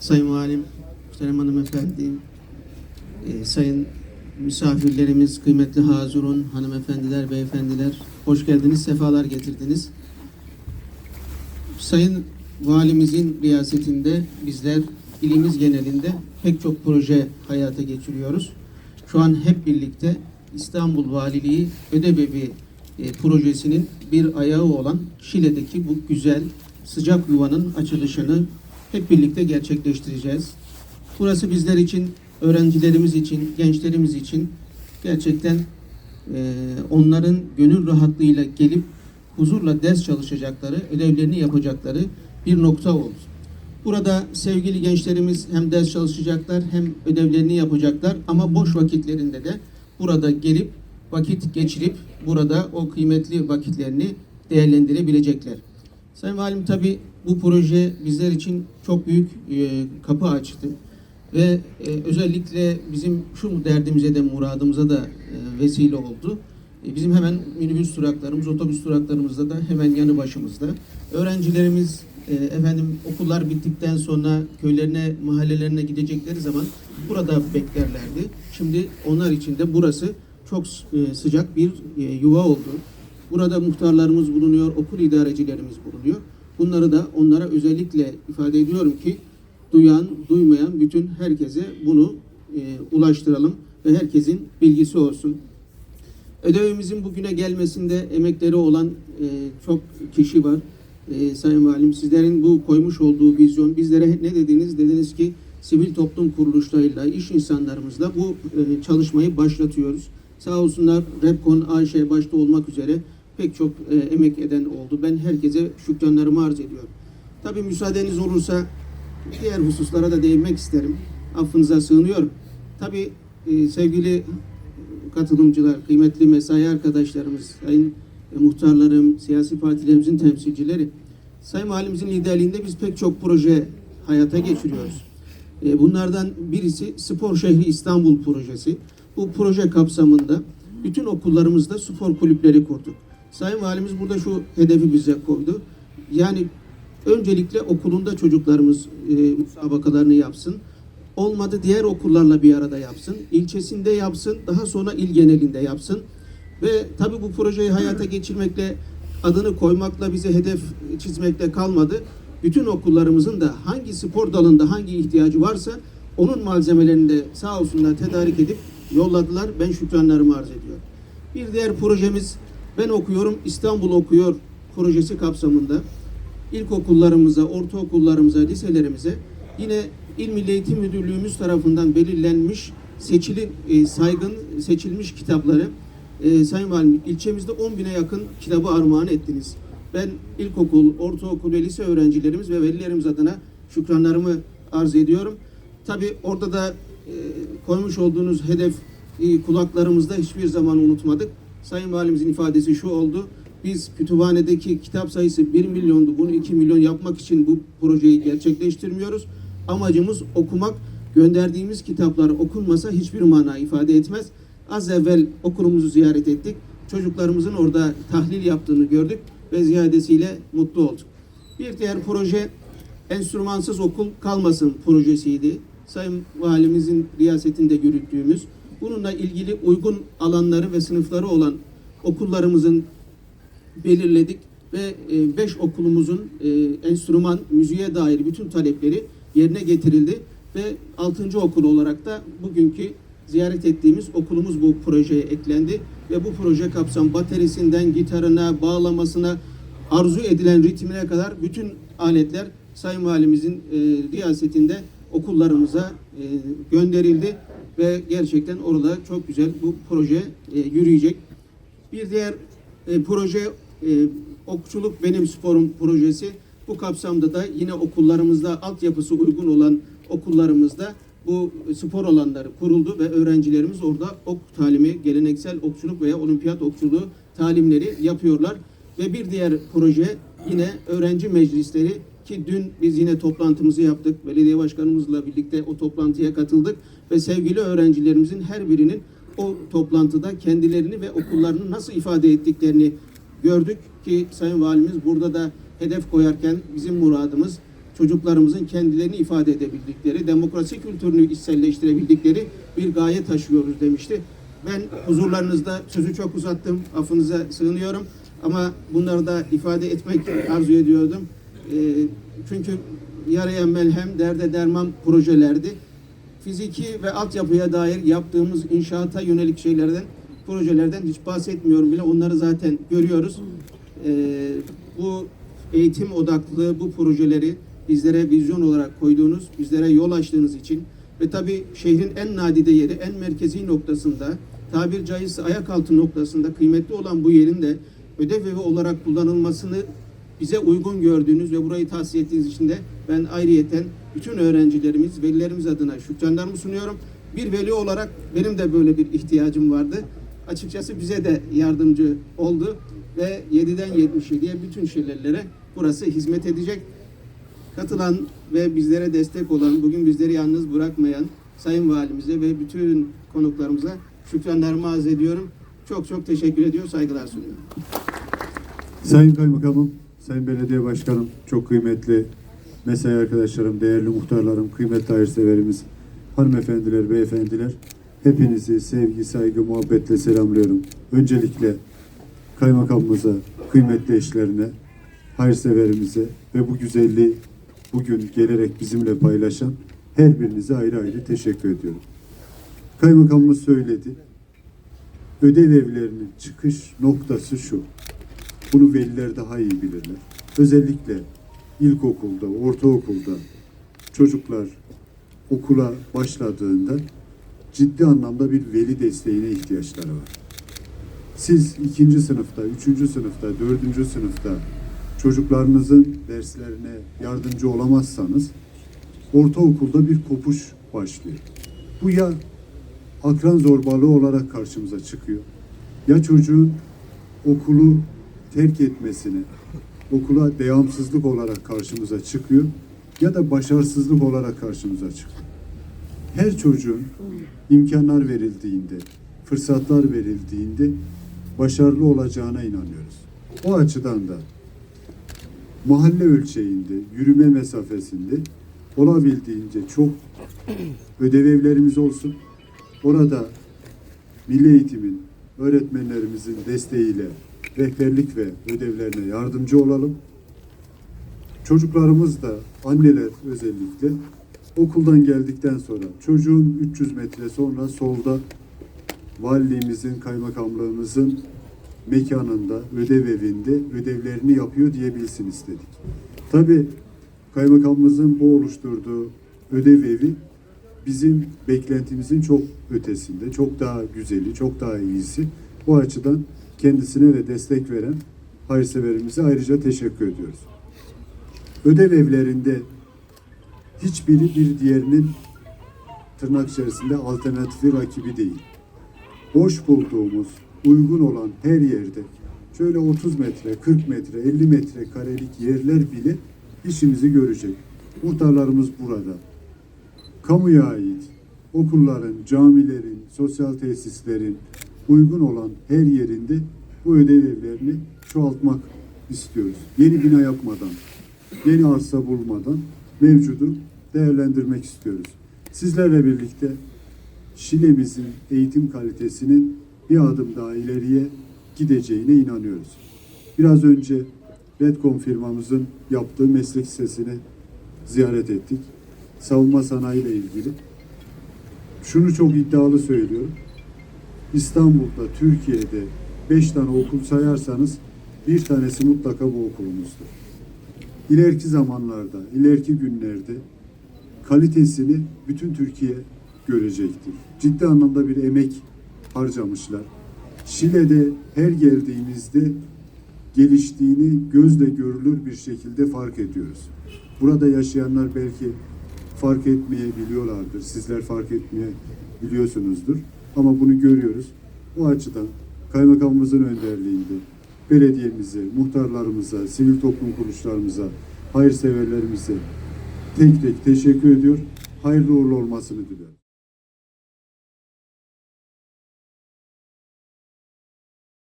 Sayın Valim, Muhterem Hanımefendi, e, sayın misafirlerimiz, kıymetli hazurun, hanımefendiler, beyefendiler, hoş geldiniz, sefalar getirdiniz. Sayın Valimizin riyasetinde bizler ilimiz genelinde pek çok proje hayata geçiriyoruz. Şu an hep birlikte İstanbul Valiliği Ödebebi e, projesinin bir ayağı olan Şile'deki bu güzel sıcak yuvanın açılışını hep birlikte gerçekleştireceğiz. Burası bizler için, öğrencilerimiz için, gençlerimiz için gerçekten e, onların gönül rahatlığıyla gelip huzurla ders çalışacakları, ödevlerini yapacakları bir nokta oldu. Burada sevgili gençlerimiz hem ders çalışacaklar hem ödevlerini yapacaklar ama boş vakitlerinde de burada gelip vakit geçirip burada o kıymetli vakitlerini değerlendirebilecekler. Sayın Valim tabi bu proje bizler için çok büyük e, kapı açtı ve e, özellikle bizim şu derdimize de muradımıza da e, vesile oldu. Bizim hemen minibüs duraklarımız, otobüs duraklarımızda da hemen yanı başımızda. Öğrencilerimiz efendim okullar bittikten sonra köylerine, mahallelerine gidecekleri zaman burada beklerlerdi. Şimdi onlar için de burası çok sıcak bir yuva oldu. Burada muhtarlarımız bulunuyor, okul idarecilerimiz bulunuyor. Bunları da onlara özellikle ifade ediyorum ki duyan, duymayan bütün herkese bunu e, ulaştıralım ve herkesin bilgisi olsun. Ödevimizin bugüne gelmesinde emekleri olan e, çok kişi var. E, Sayın Valim sizlerin bu koymuş olduğu vizyon bizlere ne dediniz? Dediniz ki sivil toplum kuruluşlarıyla, iş insanlarımızla bu e, çalışmayı başlatıyoruz. Sağ olsunlar Repkon, AŞ başta olmak üzere pek çok e, emek eden oldu. Ben herkese şükranlarımı arz ediyorum. Tabii müsaadeniz olursa diğer hususlara da değinmek isterim. Affınıza sığınıyorum. Tabii e, sevgili katılımcılar, kıymetli mesai arkadaşlarımız, sayın e, muhtarlarım, siyasi partilerimizin temsilcileri, Sayın Valimizin liderliğinde biz pek çok proje hayata geçiriyoruz. E, bunlardan birisi Spor Şehri İstanbul projesi. Bu proje kapsamında bütün okullarımızda spor kulüpleri kurduk. Sayın Valimiz burada şu hedefi bize koydu. Yani öncelikle okulunda çocuklarımız e, müsabakalarını yapsın. Olmadı diğer okullarla bir arada yapsın. İlçesinde yapsın, daha sonra il genelinde yapsın. Ve tabii bu projeyi hayata geçirmekle, adını koymakla bize hedef çizmekle kalmadı. Bütün okullarımızın da hangi spor dalında hangi ihtiyacı varsa onun malzemelerini de sağ olsunlar tedarik edip yolladılar. Ben şükranlarımı arz ediyorum. Bir diğer projemiz Ben Okuyorum, İstanbul Okuyor projesi kapsamında ilkokullarımıza, ortaokullarımıza, liselerimize yine İl Milli Eğitim Müdürlüğümüz tarafından belirlenmiş, seçili, e, saygın seçilmiş kitapları e, Sayın Valim ilçemizde 10 bine yakın kitabı armağan ettiniz. Ben ilkokul, ortaokul ve lise öğrencilerimiz ve velilerimiz adına şükranlarımı arz ediyorum. Tabi orada da e, koymuş olduğunuz hedef e, kulaklarımızda hiçbir zaman unutmadık. Sayın Valimizin ifadesi şu oldu. Biz kütüphanedeki kitap sayısı 1 milyondu. Bunu 2 milyon yapmak için bu projeyi gerçekleştirmiyoruz. Amacımız okumak. Gönderdiğimiz kitaplar okunmasa hiçbir mana ifade etmez. Az evvel okulumuzu ziyaret ettik. Çocuklarımızın orada tahlil yaptığını gördük ve ziyadesiyle mutlu olduk. Bir diğer proje enstrümansız okul kalmasın projesiydi. Sayın Valimizin riyasetinde yürüttüğümüz bununla ilgili uygun alanları ve sınıfları olan okullarımızın belirledik ve e, beş okulumuzun e, enstrüman, müziğe dair bütün talepleri yerine getirildi ve altıncı okul olarak da bugünkü ziyaret ettiğimiz okulumuz bu projeye eklendi ve bu proje kapsam baterisinden gitarına, bağlamasına, arzu edilen ritmine kadar bütün aletler Sayın Valimizin e, riyasetinde okullarımıza e, gönderildi ve gerçekten orada çok güzel bu proje e, yürüyecek. Bir diğer e, proje e, Okçuluk Benim Sporum projesi. Bu kapsamda da yine okullarımızda altyapısı uygun olan okullarımızda bu spor alanları kuruldu ve öğrencilerimiz orada ok talimi, geleneksel okçuluk veya olimpiyat okçuluğu talimleri yapıyorlar. Ve bir diğer proje yine öğrenci meclisleri ki dün biz yine toplantımızı yaptık. Belediye başkanımızla birlikte o toplantıya katıldık ve sevgili öğrencilerimizin her birinin o toplantıda kendilerini ve okullarını nasıl ifade ettiklerini gördük ki Sayın Valimiz burada da hedef koyarken bizim muradımız çocuklarımızın kendilerini ifade edebildikleri, demokrasi kültürünü içselleştirebildikleri bir gaye taşıyoruz demişti. Ben huzurlarınızda sözü çok uzattım, affınıza sığınıyorum ama bunları da ifade etmek arzu ediyordum. Ee, çünkü yaraya melhem, derde derman projelerdi. Fiziki ve altyapıya dair yaptığımız inşaata yönelik şeylerden, projelerden hiç bahsetmiyorum bile. Onları zaten görüyoruz. Ee, bu eğitim odaklı bu projeleri bizlere vizyon olarak koyduğunuz, bizlere yol açtığınız için ve tabii şehrin en nadide yeri, en merkezi noktasında, tabir caizse ayak altı noktasında kıymetli olan bu yerin de ödev evi olarak kullanılmasını bize uygun gördüğünüz ve burayı tahsis ettiğiniz için de ben ayrıyeten bütün öğrencilerimiz, velilerimiz adına şükranlarımı sunuyorum. Bir veli olarak benim de böyle bir ihtiyacım vardı. Açıkçası bize de yardımcı oldu ve 7'den 77'ye bütün şehirlere burası hizmet edecek. Katılan ve bizlere destek olan, bugün bizleri yalnız bırakmayan Sayın Valimize ve bütün konuklarımıza şükranlarımı arz ediyorum. Çok çok teşekkür ediyor, saygılar sunuyorum. Sayın Kaymakamım, Sayın Belediye Başkanım, çok kıymetli mesai arkadaşlarım, değerli muhtarlarım, kıymetli hayırseverimiz, hanımefendiler, beyefendiler, hepinizi sevgi, saygı, muhabbetle selamlıyorum. Öncelikle kaymakamımıza, kıymetli eşlerine, hayırseverimize ve bu güzelliği bugün gelerek bizimle paylaşan her birinize ayrı ayrı teşekkür ediyorum. Kaymakamımız söyledi. Ödev evlerinin çıkış noktası şu. Bunu veliler daha iyi bilirler. Özellikle ilkokulda, ortaokulda çocuklar okula başladığında ciddi anlamda bir veli desteğine ihtiyaçları var. Siz ikinci sınıfta, üçüncü sınıfta, dördüncü sınıfta çocuklarınızın derslerine yardımcı olamazsanız ortaokulda bir kopuş başlıyor. Bu ya akran zorbalığı olarak karşımıza çıkıyor. Ya çocuğun okulu terk etmesini, okula devamsızlık olarak karşımıza çıkıyor ya da başarısızlık olarak karşımıza çıkıyor. Her çocuğun imkanlar verildiğinde, fırsatlar verildiğinde başarılı olacağına inanıyoruz. O açıdan da mahalle ölçeğinde, yürüme mesafesinde olabildiğince çok ödev evlerimiz olsun. Orada milli eğitimin, öğretmenlerimizin desteğiyle rehberlik ve ödevlerine yardımcı olalım. Çocuklarımız da, anneler özellikle okuldan geldikten sonra çocuğun 300 metre sonra solda valiliğimizin, kaymakamlığımızın mekanında, ödev evinde ödevlerini yapıyor diyebilsin istedik. Tabii kaymakamımızın bu oluşturduğu ödev evi bizim beklentimizin çok ötesinde, çok daha güzeli, çok daha iyisi. Bu açıdan kendisine ve destek veren hayırseverimize ayrıca teşekkür ediyoruz. Ödev evlerinde hiçbiri bir diğerinin tırnak içerisinde alternatifi rakibi değil. Boş bulduğumuz, uygun olan her yerde şöyle 30 metre, 40 metre, 50 metre karelik yerler bile işimizi görecek. Muhtarlarımız burada. Kamuya ait okulların, camilerin, sosyal tesislerin uygun olan her yerinde bu ödev evlerini çoğaltmak istiyoruz. Yeni bina yapmadan, yeni arsa bulmadan mevcudu değerlendirmek istiyoruz. Sizlerle birlikte Şile'mizin eğitim kalitesinin bir adım daha ileriye gideceğine inanıyoruz. Biraz önce Redcom firmamızın yaptığı meslek lisesini ziyaret ettik. Savunma sanayi ile ilgili. Şunu çok iddialı söylüyorum. İstanbul'da, Türkiye'de beş tane okul sayarsanız bir tanesi mutlaka bu okulumuzdur. İleriki zamanlarda, ileriki günlerde kalitesini bütün Türkiye görecektir. Ciddi anlamda bir emek harcamışlar. Şile'de her geldiğimizde geliştiğini gözle görülür bir şekilde fark ediyoruz. Burada yaşayanlar belki fark etmeyebiliyorlardır. Sizler fark etmeye biliyorsunuzdur. Ama bunu görüyoruz. O açıdan kaymakamımızın önderliğinde belediyemize, muhtarlarımıza, sivil toplum kuruluşlarımıza, hayırseverlerimize tek tek teşekkür ediyor. Hayırlı uğurlu olmasını diliyorum.